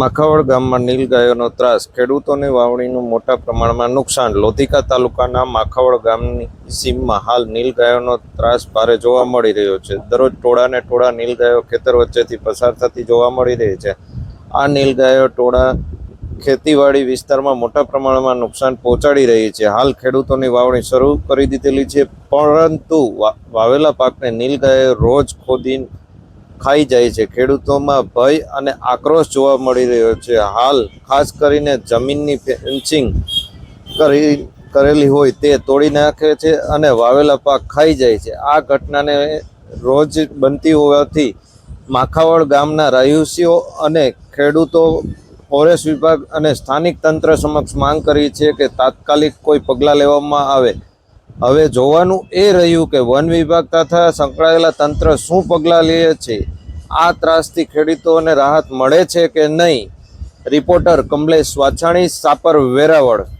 માખાવડ ગામમાં નીલગાયોનો ત્રાસ. ખેડૂતોની વાવણીનું મોટા પ્રમાણમાં નુકસાન. લોધિકા તાલુકાના માખાવડ ગામની સીમમાં હાલ નીલગાયોનો ત્રાસ ભારે જોવા મળી રહ્યો છે. દરરોજ ટોળાને ટોળા નીલગાયો ખેતર વચ્ચેથી પસાર થતી જોવા મળી રહી છે. આ નીલગાયો ટોળા ખેતીવાડી વિસ્તારમાં મોટા પ્રમાણમાં નુકસાન પહોંચાડી રહી છે. હાલ ખેડૂતોની વાવણી શરૂ કરી દીધેલી છે, પરંતુ વાવેલા પાકને નીલગાયો રોજ ખોદી ખાઈ જાય છે. ખેડૂતોમાં ભય અને આક્રોશ જોવા મળી રહ્યો છે. હાલ ખાસ કરીને જમીનની ફેન્સિંગ કરી, કરેલી હોય તે તોડી નાખે છે અને વાવેલા પાક ખાઈ જાય છે. આ ઘટનાને રોજ બનતી હોવાથી માખાવડ ગામના રહીશીઓ અને ખેડૂતો, ફોરેસ્ટ વિભાગ અને સ્થાનિક તંત્ર સમક્ષ માંગ કરી છે કે તાત્કાલિક કોઈ પગલાં લેવામાં આવે. હવે જોવાનું એ રહ્યું કે વન વિભાગ તથા સંકળાયેલા તંત્ર શું પગલાં લે છે? આ ત્રાસથી ખેડૂતોને રાહત મળે છે કે નહીં? રિપોર્ટર કમલેશ વાછાણી, સાપર વેરાવળ.